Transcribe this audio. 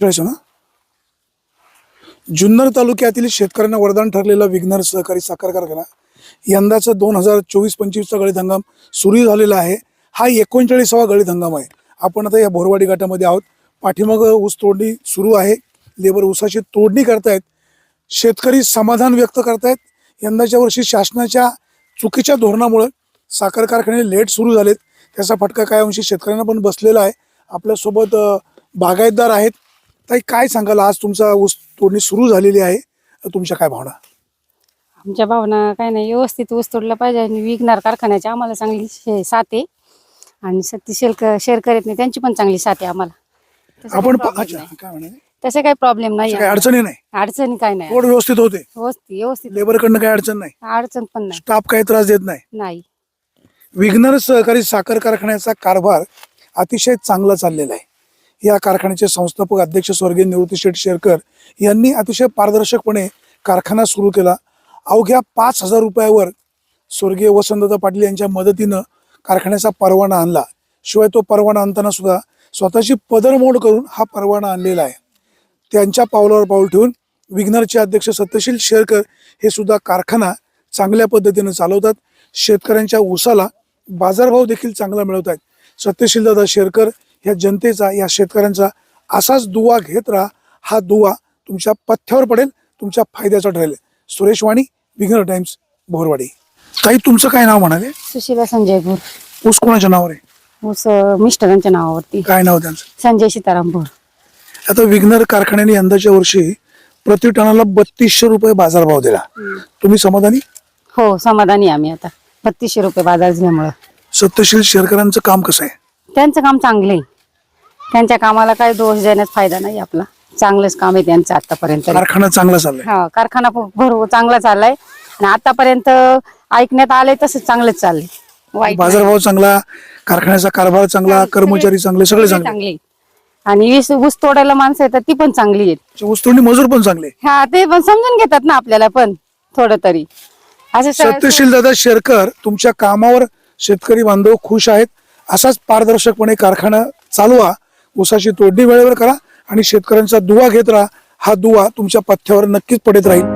ना? जुन्नर तालुक्यातील शेतकऱ्यांना वरदान ठरलेला विघ्नर सहकारी साखर कारखाना. यंदाचं दोन हजार चोवीस पंचवीसचा गळीत हंगाम सुरू झालेला आहे. हा एकोणचाळीसावा गळीत हंगाम आहे. आपण आता या भोरवाडी घाटामध्ये आहोत. पाठीमागं ऊस तोडणी सुरू आहे. लेबर ऊसाची तोडणी करतायत. शेतकरी समाधान व्यक्त करतायत. यंदाच्या वर्षी शासनाच्या चुकीच्या धोरणामुळं साखर कारखाने लेट सुरू झालेत. त्याचा फटका काय अंशी शेतकऱ्यांना पण बसलेला आहे. आपल्यासोबत बागायतदार आहेत. ताई काय सांगाल? आज तुमचा ऊस तोडणी सुरू झालेली आहे. तुमच्या काय भावना? आमच्या भावना काय नाही. व्यवस्थित ऊस तोडला पाहिजे आणि विकणार कारखान्याची. आम्हाला चांगली शे- साथ आहे. आणि सत्य शेलक शेअर करीत नाही त्यांची पण चांगली साथ आहे आम्हाला. तसं आपण प- problem अच्छा नाही. काय म्हणाले? तसं काही प्रॉब्लेम नाही काही अडचणी नाही? अडचणी काय नाही. तोड व्यवस्थित होते. व्यवस्थित व्यवस्थित. लेबरकडनं काही अडचण नाही? अडचण पण नाही. स्टाफ काही त्रास देत नाही? नाही. विघ्नर सहकारी साखर कारखान्याचा कारभार अतिशय चांगला चाललेला आहे. या कारखान्याचे संस्थापक अध्यक्ष स्वर्गीय निवृत्ती शेठ शेरकर यांनी अतिशय पारदर्शकपणे कारखाना सुरू केला. अवघ्या पाच हजार रुपयावर स्वर्गीय वसंतदा पाटील यांच्या मदतीनं कारखान्याचा परवाना आणला. शिवाय तो परवाना आणताना सुद्धा स्वतःची पदरमोड करून हा परवाना आणलेला आहे. त्यांच्या पावलावर पाऊल ठेवून विघ्नरचे अध्यक्ष सत्यशील शेरकर हे सुद्धा कारखाना चांगल्या पद्धतीनं चालवतात. शेतकऱ्यांच्या ऊसाला बाजारभाव देखील चांगला मिळवत आहेत सत्यशीलदादा शेरकर या जनतेचा या शेतकऱ्यांचा असाच दुवा घेत राहा. हा दुवा तुमच्या पथ्यावर पडेल तुमच्या फायद्याचा ठरेल. सुरेश वाणी विघ्नर टाइम्स भोरवाडी ताई तुमचं काय नाव म्हणाले? सुशीला संजय भोर ऊस कोणाच्या नावावर आहे? ऊस मिस्टरांच्या नावावरती. काय नाव त्यांचं? संजय सीताराम भोर आता विघ्नर कारखान्याने यंदाच्या वर्षी प्रति टनाला बत्तीसशे रुपये बाजारभाव दिला. तुम्ही समाधानी? हो समाधानी आम्ही आता. बत्तीसशे रुपये बाजार दिल्यामुळं. सत्यशील शेरकरांचं काम कसं आहे? त्यांचं काम चांगलं आहे. त्यांच्या कामाला काही दोष देण्यात फायदा नाही आपला. चांगलंच काम आहे त्यांचं आतापर्यंत. कारखाना चांगला चाललाय. हा कारखाना भ- भरपूर चांगला चाललाय. आणि आतापर्यंत ऐकण्यात आलंय तसं चांगलंच चाललंय. वाईट नाही. बाजारभाव चांगला कारखान्याचा कारभार चांगला कर्मचारी चांगले सगळे चांगले. चांगले. आणि वीस ऊस तोडायला माणसं येतात ती पण चांगली आहेत. ऊसतोडणी मजूर पण चांगले. हा ते पण समजून घेतात ना आपल्याला पण थोडं तरी. असं सगळं- सत्यशील दादा शेरकर तुमच्या कामावर शेतकरी बांधव खुश आहेत. असाच पारदर्शकपणे कारखाना चालवा. ऊसाची तोडणी वेळेवर करा आणि शेतकऱ्यांचा दुवा घेत राहा. हा दुवा तुमच्या पथ्यावर नक्कीच पडत राहील.